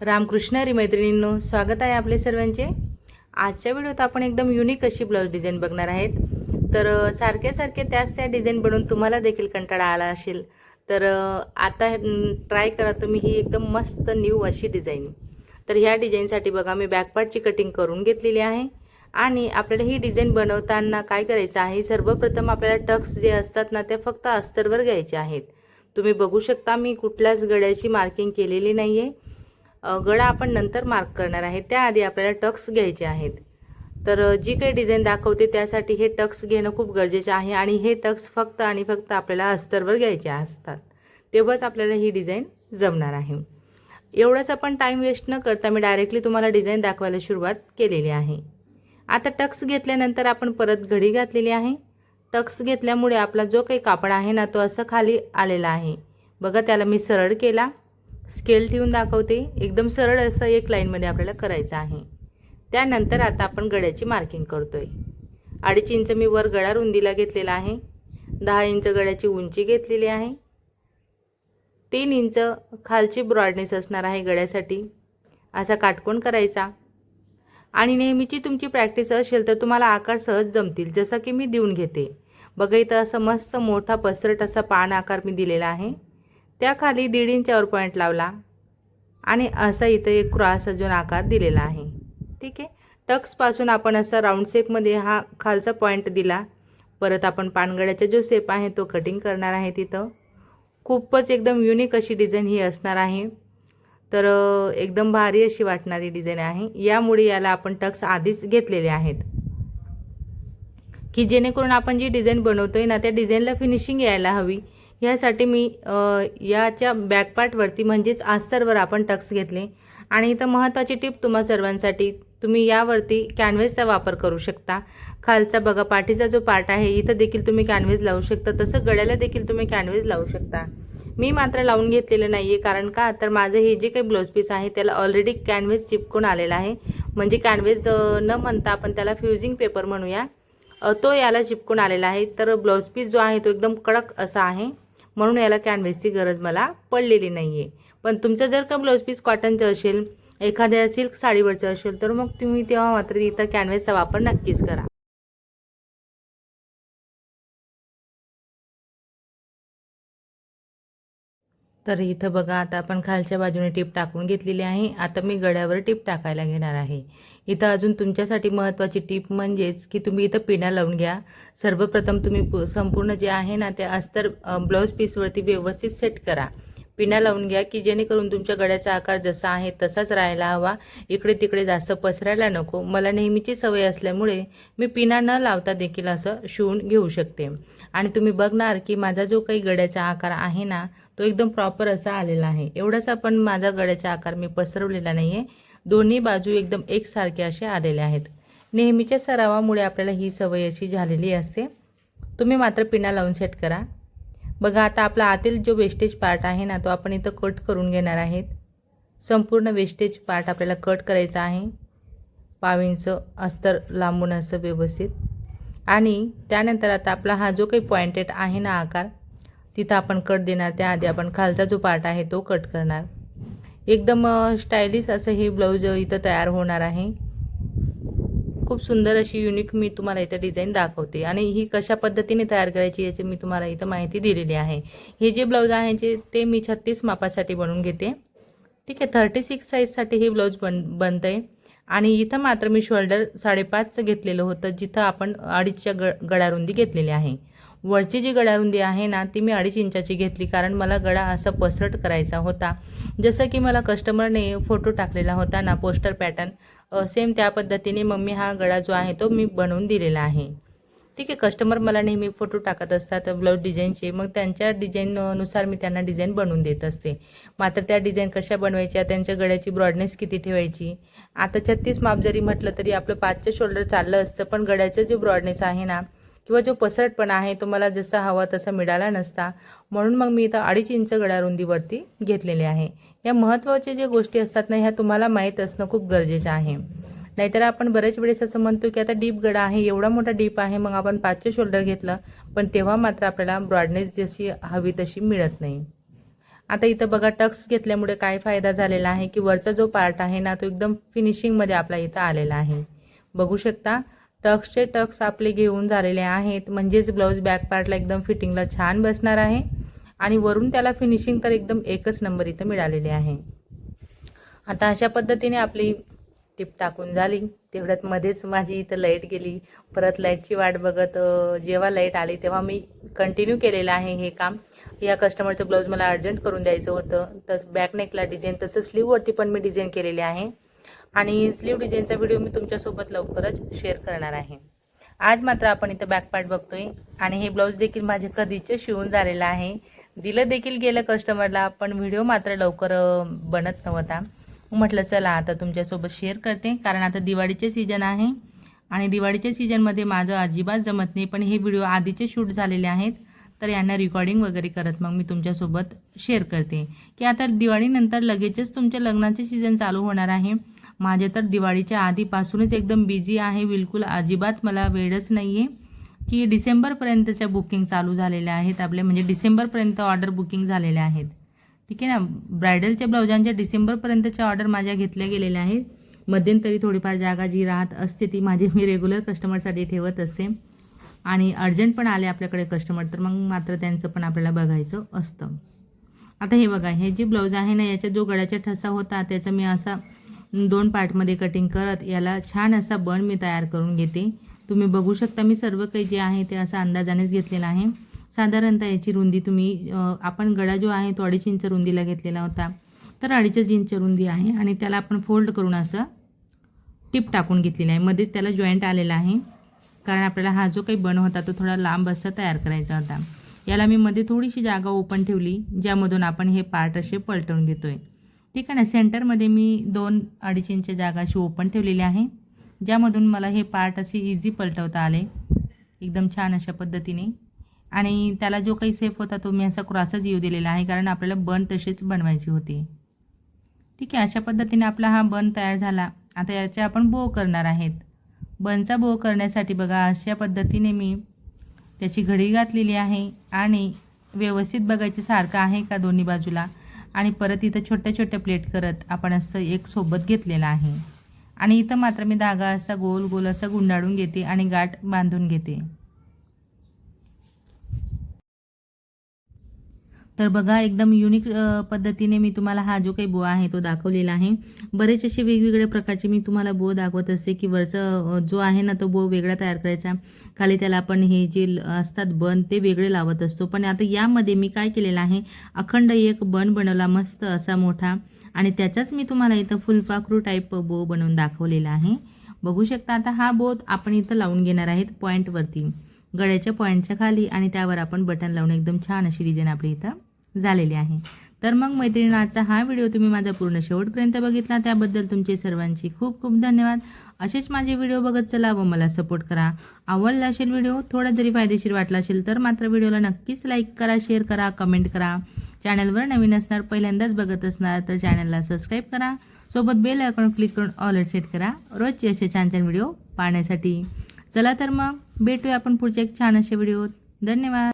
रामकृष्ण हरी मैत्रिणींनो स्वागत आहे आपले सर्वांचे. आजच्या व्हिडिओत आपण एकदम युनिक अशी ब्लाऊज डिझाईन बघणार आहेत. तर सारख्या सारखे त्याच त्या डिझाईन बनवून तुम्हाला देखील कंटाळा आला असेल. तर आता ट्राय करा तुम्ही ही एकदम मस्त न्यू अशी डिझाईन तर ह्या डिझाईनसाठी बघा मी बॅकपार्टची कटिंग करून घेतलेली आहे. आणि आपल्याला ही डिझाईन बनवताना काय करायचं आहे? सर्वप्रथम आपल्याला टक्स जे असतात ना ते फक्त अस्तरवर घ्यायचे आहेत. तुम्ही बघू शकता मी कुठल्याच गड्याची मार्किंग केलेली नाही आहे गळा आपण नंतर मार्क करणार आहे. त्याआधी आपल्याला टक्स घ्यायचे आहेत. तर जी काही डिझाईन दाखवते त्यासाठी हे टक्स घेणं खूप गरजेचं आहे आणि हे टक्स फक्त आणि फक्त आपल्याला अस्तरवर घ्यायचे असतात. तेव्हाच आपल्याला ही डिझाईन जमणार आहे. एवढंच आपण टाईम वेस्ट न करता मी डायरेक्टली तुम्हाला डिझाईन दाखवायला सुरुवात केलेली आहे. आता टक्स घेतल्यानंतर आपण परत घडी घातलेली आहे. टक्स घेतल्यामुळे आपला जो काही कापड आहे ना तो असं खाली आलेला आहे. बघा त्याला मी सरळ केला. स्केल ठेवून दाखवते. एकदम सरळ असं एक लाईनमध्ये आपल्याला करायचं आहे. त्यानंतर आता आपण गळ्याची मार्किंग करतो आहे अडीच इंच मी वर गळा रुंदीला घेतलेला आहे. दहा इंच गळ्याची उंची घेतलेली आहे. तीन इंच खालची ब्रॉडनेस असणार आहे गळ्यासाठी असा काटकोण करायचा. आणि नेहमीची तुमची प्रॅक्टिस असेल तर तुम्हाला आकार सहज जमतील. जसं की मी देऊन घेते. बघा इथं असं मस्त मोठा पसरट असा पान आकार मी दिलेला आहे. त्याखाली दीड इंचावर पॉईंट लावला. आणि असा इथं एक क्रॉस अजून आकार दिलेला आहे. ठीक आहे? टक्सपासून आपण असा राऊंड शेपमध्ये हा खालचा पॉईंट दिला. परत आपण पानगड्याचा जो शेप आहे तो कटिंग करणार आहे तिथं. खूपच एकदम युनिक अशी डिझाईन ही असणार आहे. तर एकदम भारी अशी वाटणारी डिझाईन आहे. यामुळे याला आपण टक्स आधीच घेतलेले आहेत. की जेणेकरून आपण जी डिझाईन बनवतोय ना त्या डिझाईनला फिनिशिंग यायला हवी. यासाठी मी याच्या बॅकपार्टवरती म्हणजेच आस्तरवर आपण टक्स घेतले. आणि इथं महत्त्वाची टिप तुम्हा सर्वांसाठी तुम्ही यावरती कॅनव्हेसचा वापर करू शकता. खालचा बघा पाठीचा जो पार्ट आहे इथं देखील तुम्ही कॅनव्हेस लावू शकता. तसं गळ्याला देखील तुम्ही कॅनव्हेस लावू शकता. मी मात्र लावून घेतलेलं नाही आहे कारण का? तर माझं हे जे काही ब्लाऊज पीस आहे त्याला ऑलरेडी कॅनव्हेस चिपकून आलेला आहे. म्हणजे कॅनव्हेस न म्हणता आपण त्याला फ्युजिंग पेपर म्हणूया. तो याला चिपकून आलेला आहे. तर ब्लाऊज पीस जो आहे तो एकदम कडक असा आहे. म्हणून याला कॅनव्हेसची गरज मला पडलेली नाही आहे पण तुमचं जर का ब्लाऊज पीस कॉटनचं असेल एखाद्या सिल्क साडीवरचं असेल तर मग तुम्ही तेव्हा मात्र इथं कॅनव्हेसचा वापर नक्कीच करा. तर इथं बघा आता आपण खालच्या बाजूने टीप टाकून घेतलेली आहे. आता मी गड्यावर टीप टाकायला घेणार आहे. इथं अजून तुमच्यासाठी महत्त्वाची टीप म्हणजेच की तुम्ही इथं पिण्या लावून घ्या. सर्वप्रथम तुम्ही पु- संपूर्ण जे आहे ना ते अस्तर ब्लाऊज पीसवरती व्यवस्थित सेट करा. पिण्या लावून घ्या की जेणेकरून तुमच्या गड्याचा आकार जसा आहे तसाच राहायला हवा. इकडे तिकडे जास्त पसरायला नको. मला नेहमीची सवय असल्यामुळे मी पिना न लावता देखील असं शिवून घेऊ शकते. आणि तुम्ही बघणार की माझा जो काही गड्याचा आकार आहे ना तो एकदम प्रॉपर असा आलेला आहे. एवढाच आपण माझा गड्याचा आकार मी पसरवलेला नाही आहे दोन्ही बाजू एकदम एकसारखे असे आलेले आहेत. नेहमीच्या सरावामुळे आपल्याला ही सवय अशी झालेली असते. तुम्ही मात्र पिना लावून सेट करा. बघा आता आपला आतील जो वेस्टेज पार्ट आहे ना तो आपण इथं कट करून घेणार आहेत. संपूर्ण वेस्टेज पार्ट आपल्याला कट करायचा आहे. पावींचं अस्तर लांबून असं व्यवस्थित. आणि त्यानंतर आता आपला हा जो काही पॉइंटेड आहे ना आकार तिथं आपण कट देणार. त्याआधी आपण खालचा जो पार्ट आहे तो कट करणार. एकदम स्टायलिश असं हे ब्लाऊज इथं तयार होणार आहे. खूप सुंदर अशी युनिक मी तुम्हाला इथं डिझाईन दाखवते. आणि ही कशा पद्धतीने तयार करायची याची मी तुम्हाला इथं माहिती दिलेली आहे. हे जे ब्लाऊज आहे जे ते मी छत्तीस मापासाठी बनवून घेते. ठीक आहे थर्टी सिक्स साईजसाठी हे ब्लाऊज बन बनतं आहे आणि इथं मात्र मी शोल्डर साडेपाचचं घेतलेलं होतं जिथं आपण अडीचच्या ग गडारुंदी घेतलेली आहे. वरची जी गडारुंदी आहे ना ती मी अडीच इंचाची घेतली कारण मला गळा असा पसरट करायचा होता. जसं की मला कस्टमरने फोटो टाकलेला होता ना पोस्टर पॅटर्न सेम त्या पद्धतीने मम्मी हा गळा जो आहे तो मी बनवून दिलेला आहे. ठीक आहे कस्टमर मला नेहमी फोटो टाकत असतात ब्लाऊज डिझाईनचे मग त्यांच्या डिझाईननुसार मी त्यांना डिझाईन बनवून देत असते. मात्र त्या डिझाईन कशा बनवायच्या त्यांच्या गळ्याची ब्रॉडनेस किती ठेवायची? आता छत्तीस माप जरी म्हटलं तरी आपलं पाचचं शोल्डर चाललं असतं पण गळ्याचं जे ब्रॉडनेस आहे ना किंवा जो पसरटपणा आहे तो मला जसा हवा तसा मिळाला नसता. म्हणून मग मी इथं अडीच इंच गळारुंदीवरती घेतलेले आहे. या महत्त्वाच्या ज्या गोष्टी असतात ना ह्या तुम्हाला माहीत असणं खूप गरजेचं आहे. नाहीतर आपण बरेच वेळेस असं म्हणतो की आता डीप गडा आहे एवढा मोठा डीप आहे मग आपण पाचचे शोल्डर घेतलं पण तेव्हा मात्र आपल्याला ब्रॉडनेस जशी हवी तशी मिळत नाही. आता इथं बघा टक्स घेतल्यामुळे काय फायदा झालेला आहे की वरचा जो पार्ट आहे ना तो एकदम फिनिशिंगमध्ये आपला इथं आलेला आहे. बघू शकता टक्सचे टक्स आपले घेऊन झालेले आहेत. म्हणजेच ब्लाऊज बॅक पार्टला एकदम फिटिंगला छान बसणार आहे. आणि वरून त्याला फिनिशिंग तर एकदम एकच नंबर इथं मिळालेली आहे. आता अशा पद्धतीने आपली टिप टाकून झाली. तेवढ्यात मध्येच माझी इथं लाइट गेली. परत लाईटची वाट बघत जेव्हा लाइट आली तेव्हा मी कंटिन्यू केलेलं आहे हे काम. या कस्टमरचं ब्लाऊज मला अर्जंट करून द्यायचं होतं. तर बॅक नेकला डिझाईन तसं स्लीववरती पण मी डिझाईन केलेली आहे. आणि स्लीव डिझाईनचा व्हिडिओ मी तुमच्यासोबत लवकरच शेअर करणार आहे. आज मात्र आपण इथं बॅकपार्ट बघतोय आणि हे ब्लाऊज देखील माझे कधीचे शिवून झालेलं आहे. दिलं देखील गेलं कस्टमरला पण व्हिडिओ मात्र लवकर बनत नव्हता. म्हटलं चला आता तुमच्यासोबत शेअर करते. कारण आता दिवाळीचे सीजन आहे आणि दिवाळीच्या सीजनमध्ये माझं अजिबात जमत नाही पण हे व्हिडिओ आधीचे शूट झालेले आहेत. तर यांना रेकॉर्डिंग वगैरे करत मग मी तुमच्यासोबत शेअर करते. की आता दिवाळीनंतर लगेचच तुमच्या लग्नाचे सीझन चालू होणार आहे. माझे तर दिवाळीच्या आधीपासूनच एकदम बिझी आहे. बिलकुल अजिबात मला वेळच नाही आहे की डिसेंबरपर्यंतच्या बुकिंग चालू झालेल्या आहेत आपले. म्हणजे डिसेंबरपर्यंत ऑर्डर बुकिंग झालेल्या आहेत. ठीक आहे ना? ब्रायडलच्या ब्लाउजांच्या डिसेंबरपर्यंतच्या ऑर्डर माझ्या घेतल्या गेलेल्या आहेत. मध्यंतरी थोडीफार जागा जी राहत असते ती माझी मी रेग्युलर कस्टमरसाठी ठेवत असते. आणि अर्जंट पण आले आपल्याकडे कस्टमर तर मग मात्र त्यांचं पण आपल्याला बघायचं असतं. आता हे बघा हे जे ब्लाऊज आहे ना याच्या जो गळ्याचा ठसा होता त्याचा मी असा दोन पार्टमध्ये कटिंग करत याला छान असा बन मी तयार करून घेते. तुम्ही बघू शकता मी सर्व काही जे आहे ते असं अंदाजानेच घेतलेलं आहे. साधारणतः याची रुंदी तुम्ही आपण गळा जो आहे तो अडीच इंच रुंदीला घेतलेला होता तर अडीचच इंच रुंदी आहे. आणि त्याला आपण फोल्ड करून असं टिप टाकून घेतलेली आहे. मध्ये त्याला जॉईंट आलेला आहे. कारण आपल्याला हा जो काही बन होता तो थोडा लांब असा तयार करायचा होता. याला मी मध्ये थोडीशी जागा ओपन ठेवली ज्यामधून आपण हे पार्ट असे पलटवून आहे ठीक आहे ना? सेंटरमध्ये मी दोन अडीच इंच जागा अशी ओपन ठेवलेली आहे ज्यामधून मला हे पार्ट असे इझी पलटवता आले. एकदम छान अशा पद्धतीने. आणि त्याला जो काही सेफ होता तो मी असा क्रॉसच येऊ दिलेला आहे कारण आपल्याला बन तसेच बनवायची होती. ठीक आहे? अशा पद्धतीने आपला हा बन तयार झाला. आता याचे आपण बो करणार आहेत. बनचा बो करण्यासाठी बघा अशा पद्धतीने मी त्याची घडी घातलेली आहे आणि व्यवस्थित बघायची सारखं आहे का दोन्ही बाजूला? आणि परत इथं छोट्या छोट्या प्लेट करत आपण असं एक सोबत घेतलेलं आहे. आणि इथं मात्र मी धागा असा गोल गोल असा गुंडाळून घेते आणि गाठ बांधून घेते. तर बघा एकदम युनिक पद्धतीने मी तुम्हाला हा जो काही बो आहे तो दाखवलेला आहे. बरेच असे वेगवेगळ्या प्रकारचे मी तुम्हाला बो दाखवत असते की वरचं जो आहे ना तो बो वेगळा तयार करायचा. खाली त्याला आपण हे जे असतात बन ते वेगळे लावत असतो. पण आता यामध्ये मी काय केलेलं आहे अखंड एक बन बनवला मस्त असा मोठा. आणि त्याचाच मी तुम्हाला इथं फुलपाखरू टाईप बो बनवून दाखवलेला आहे. बघू शकता आता हा बो आपण इथं लावून घेणार आहेत पॉईंटवरती गळ्याच्या पॉईंटच्या खाली आणि त्यावर आपण बटन लावून एकदम छान अशी डिझाईन आपली इथं झालेली आहे. तर मग मैत्रिणी आजचा हा व्हिडिओ तुम्ही माझा पूर्ण शेवटपर्यंत बघितला. त्याबद्दल तुमचे सर्वांची खूप खूप धन्यवाद. असेच माझे व्हिडिओ बघत चला व मला सपोर्ट करा. आवडला असेल व्हिडिओ थोडा जरी फायदेशीर वाटला असेल तर मात्र व्हिडिओला नक्कीच लाईक करा शेअर करा कमेंट करा. चॅनलवर नवीन असणार पहिल्यांदाच बघत असणार तर चॅनलला सबस्क्राईब करा. सोबत बेल अकाउंट क्लिक करून ऑलर्ट सेट करा. रोजचे असे छान छान व्हिडिओ पाहण्यासाठी. चला तर मग भेटूया आपण पुढच्या एक छान असे व्हिडिओ धन्यवाद.